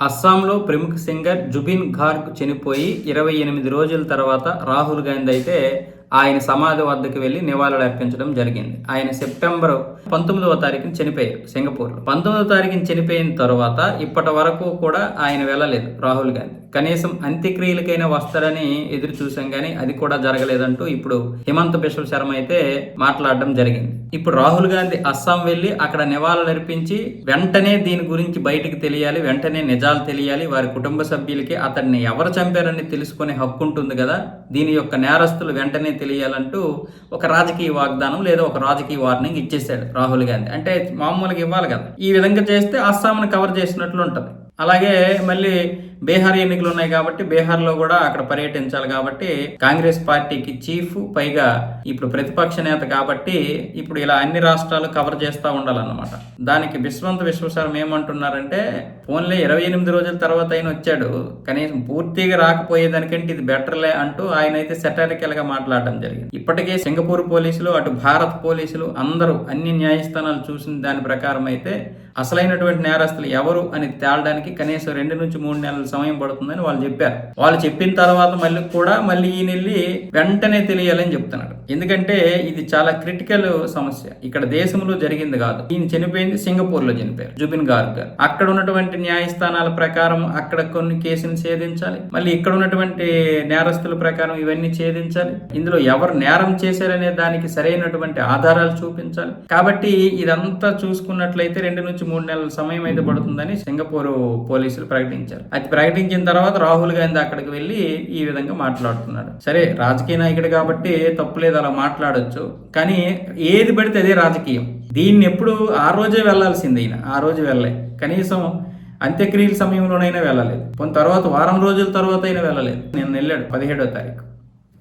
అస్సాంలో ప్రముఖ సింగర్ జుబిన్ గార్గ్ చనిపోయి ఇరవై ఎనిమిది రోజుల తర్వాత రాహుల్ గాంధీ అయితే ఆయన సమాధి వద్దకు వెళ్ళి నివాళులు అర్పించడం జరిగింది. ఆయన సెప్టెంబర్ పంతొమ్మిదవ తారీఖున చనిపోయారు సింగపూర్లో. పంతొమ్మిదవ తారీఖున చనిపోయిన తర్వాత ఇప్పటి వరకు కూడా ఆయన వెళ్ళలేదు రాహుల్ గాంధీ. కనీసం అంత్యక్రియలకైనా వస్తారని ఎదురు చూసాం కానీ అది కూడా జరగలేదంటూ ఇప్పుడు హిమంత బిశ్వ శర్మ అయితే మాట్లాడడం జరిగింది. ఇప్పుడు రాహుల్ గాంధీ అస్సాం వెళ్ళి అక్కడ నివాళులు అర్పించి వెంటనే దీని గురించి బయటకు తెలియాలి వెంటనే నిజాలు తెలియాలి వారి కుటుంబ సభ్యులకి అతన్ని ఎవరు చంపారని తెలుసుకునే హక్కు ఉంటుంది కదా దీని యొక్క నేరస్తులు వెంటనే తెలియాలంటూ ఒక రాజకీయ వాగ్దానం లేదా ఒక రాజకీయ వార్నింగ్ ఇచ్చేసాడు రాహుల్ గాంధీ. అంటే మామూలుగా ఇవ్వాలి కదా. ఈ విధంగా చేస్తే అస్సాంను కవర్ చేసినట్లు ఉంటుంది. అలాగే మళ్ళీ బీహార్ ఎన్నికలు ఉన్నాయి కాబట్టి బీహార్లో కూడా అక్కడ పర్యటించాలి కాబట్టి కాంగ్రెస్ పార్టీకి చీఫ్ పైగా ఇప్పుడు ప్రతిపక్ష నేత కాబట్టి ఇప్పుడు ఇలా అన్ని రాష్ట్రాలు కవర్ చేస్తూ ఉండాలన్నమాట. దానికి విశ్వంత విశ్వసారం ఏమంటున్నారంటే ఫోన్లే ఇరవై ఎనిమిది రోజుల తర్వాత ఆయన వచ్చాడు. కనీసం పూర్తిగా రాకపోయేదానికంటే ఇది బెటర్లే అంటూ ఆయన అయితే సెటారికల్గా మాట్లాడడం జరిగింది. ఇప్పటికే సింగపూర్ పోలీసులు అటు భారత్ పోలీసులు అందరూ అన్ని న్యాయస్థానాలు చూసిన దాని ప్రకారం అయితే అసలైనటువంటి నేరస్తులు ఎవరు అని తేలడానికి కనీసం రెండు నుంచి మూడు నెలల సమయం పడుతుందని వాళ్ళు చెప్పారు. వాళ్ళు చెప్పిన తర్వాత మళ్ళీ కూడా మళ్ళీ ఈయన వెళ్ళి వెంటనే తెలియాలని చెప్తున్నాడు. ఎందుకంటే ఇది చాలా క్రిటికల్ సమస్య. ఇక్కడ దేశంలో జరిగింది కాదు. ఈయన చనిపోయింది సింగపూర్లో చనిపోయారు. జుబిన్ గార్గ్. గారు అక్కడ ఉన్నటువంటి న్యాయస్థానాల ప్రకారం అక్కడ కొన్ని కేసులు ఛేదించాలి. మళ్ళీ ఇక్కడ ఉన్నటువంటి నేరస్తుల ప్రకారం ఇవన్నీ ఛేదించాలి. ఇందులో ఎవరు నేరం చేశారనే దానికి సరైనటువంటి ఆధారాలు చూపించాలి. కాబట్టి ఇదంతా చూసుకున్నట్లయితే రెండు నుంచి మూడు నెలల సమయం అయితే పడుతుందని సింగపూర్ పోలీసులు ప్రకటించారు. అది ప్రకటించిన తర్వాత రాహుల్ గాంధీ అక్కడికి వెళ్ళి ఈ విధంగా మాట్లాడుతున్నాడు. సరే రాజకీయ నాయకుడు కాబట్టి తప్పులేదు అలా మాట్లాడొచ్చు. కానీ ఏది పడితే అదే రాజకీయం. దీన్ని ఎప్పుడు ఆ రోజే వెళ్ళాల్సింది ఈయన ఆ రోజు వెళ్ళలే. కనీసం అంత్యక్రియల సమయంలోనైనా వెళ్ళలేదు. కొన్ని తర్వాత వారం రోజుల తర్వాత అయినా వెళ్ళలేదు. నేను వెళ్ళాడు పదిహేడో తారీఖు.